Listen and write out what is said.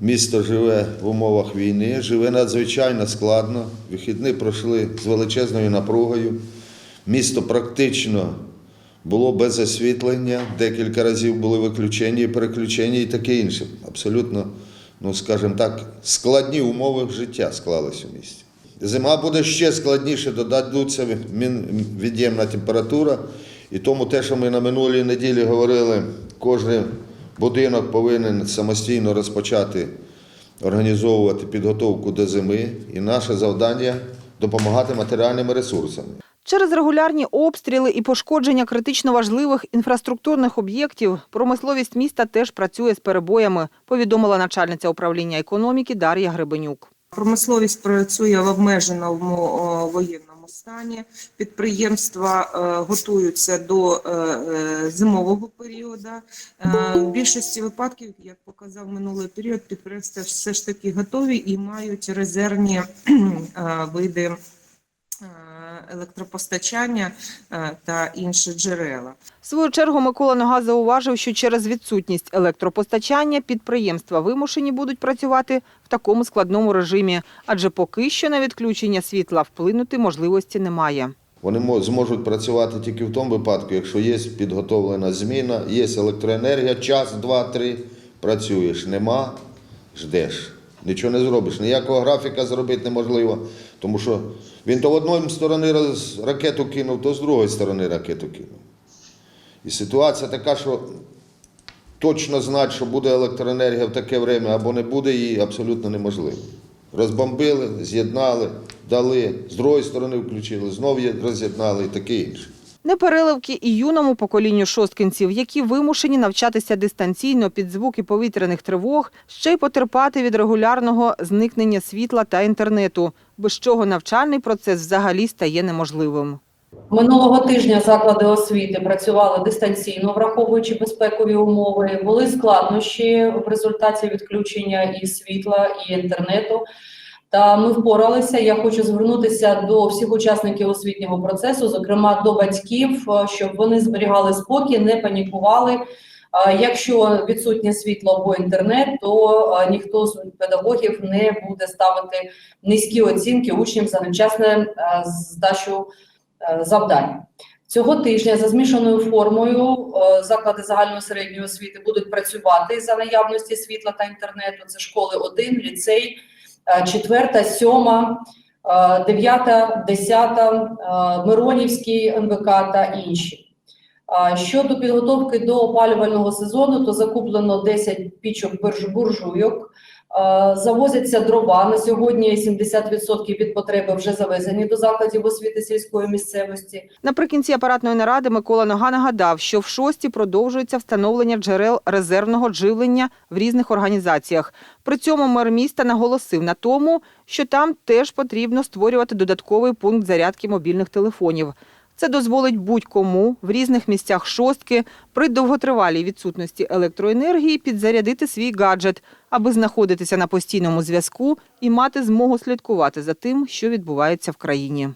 Місто живе в умовах війни, живе надзвичайно складно. Вихідні пройшли з величезною напругою. Місто практично було без освітлення, декілька разів були виключені і переключені і таке інше. Абсолютно, ну скажімо так, складні умови життя склались у місті. Зима буде ще складніше, додадуться від'ємна температура. І тому те, що ми на минулій неділі говорили, кожен будинок повинен самостійно розпочати організовувати підготовку до зими. І наше завдання допомагати матеріальними ресурсами. Через регулярні обстріли і пошкодження критично важливих інфраструктурних об'єктів промисловість міста теж працює з перебоями, повідомила начальниця управління економіки Дар'я Гребенюк. Промисловість працює в обмеженому воєнному стані. Підприємства е, готуються до е, е, зимового періоду. В більшості випадків, як показав минулий період, підприємства все ж таки готові і мають резервні види електропостачання е, та інші джерела. В свою чергу Микола Нога зауважив, що через відсутність електропостачання підприємства вимушені будуть працювати в такому складному режимі, адже поки що на відключення світла вплинути можливості немає. Вони мо- зможуть працювати тільки в тому випадку, якщо є підготовлена зміна, є електроенергія, час, два, три, працюєш. Нема, ждеш. Нічого не зробиш. Ніякого графіка зробити неможливо, тому що він то в одної сторони ракету кинув, то з другої сторони ракету кинув. І ситуація така, що точно знати, що буде електроенергія в таке время або не буде її, абсолютно неможливо. Розбомбили, з'єднали, дали, з другої сторони включили, знову роз'єднали і таке інше. Непереливки і юному поколінню шосткинців, які вимушені навчатися дистанційно під звуки повітряних тривог, ще й потерпати від регулярного зникнення світла та інтернету, без чого навчальний процес взагалі стає неможливим. Минулого тижня заклади освіти працювали дистанційно, враховуючи безпекові умови. Були складнощі в результаті відключення і світла, і інтернету. Та ми впоралися. Я хочу звернутися до всіх учасників освітнього процесу, зокрема до батьків, е, щоб вони зберігали спокій, не панікували. Е, Якщо відсутнє світло або інтернет, то е, ніхто з педагогів не буде ставити низькі оцінки учням за невчасне здачу завдань. Цього тижня за змішаною формою заклади загальної середньої освіти будуть працювати за наявності світла та інтернету. Це школи 1, ліцей, 4, 7, 9, 10, Миронівський НВК та інші. Щодо підготовки до опалювального сезону, то закуплено 10 пічок бурж- буржуйок. Е, Завозяться дрова. На сьогодні 70% від потреби вже завезені до закладів освіти сільської місцевості. Наприкінці апаратної наради Микола Нога нагадав, що в шості продовжується встановлення джерел резервного живлення в різних організаціях. При цьому мер міста наголосив на тому, що там теж потрібно створювати додатковий пункт зарядки мобільних телефонів. Це дозволить будь-кому в різних місцях шостки при довготривалій відсутності електроенергії підзарядити свій гаджет, аби знаходитися на постійному зв'язку і мати змогу слідкувати за тим, що відбувається в країні.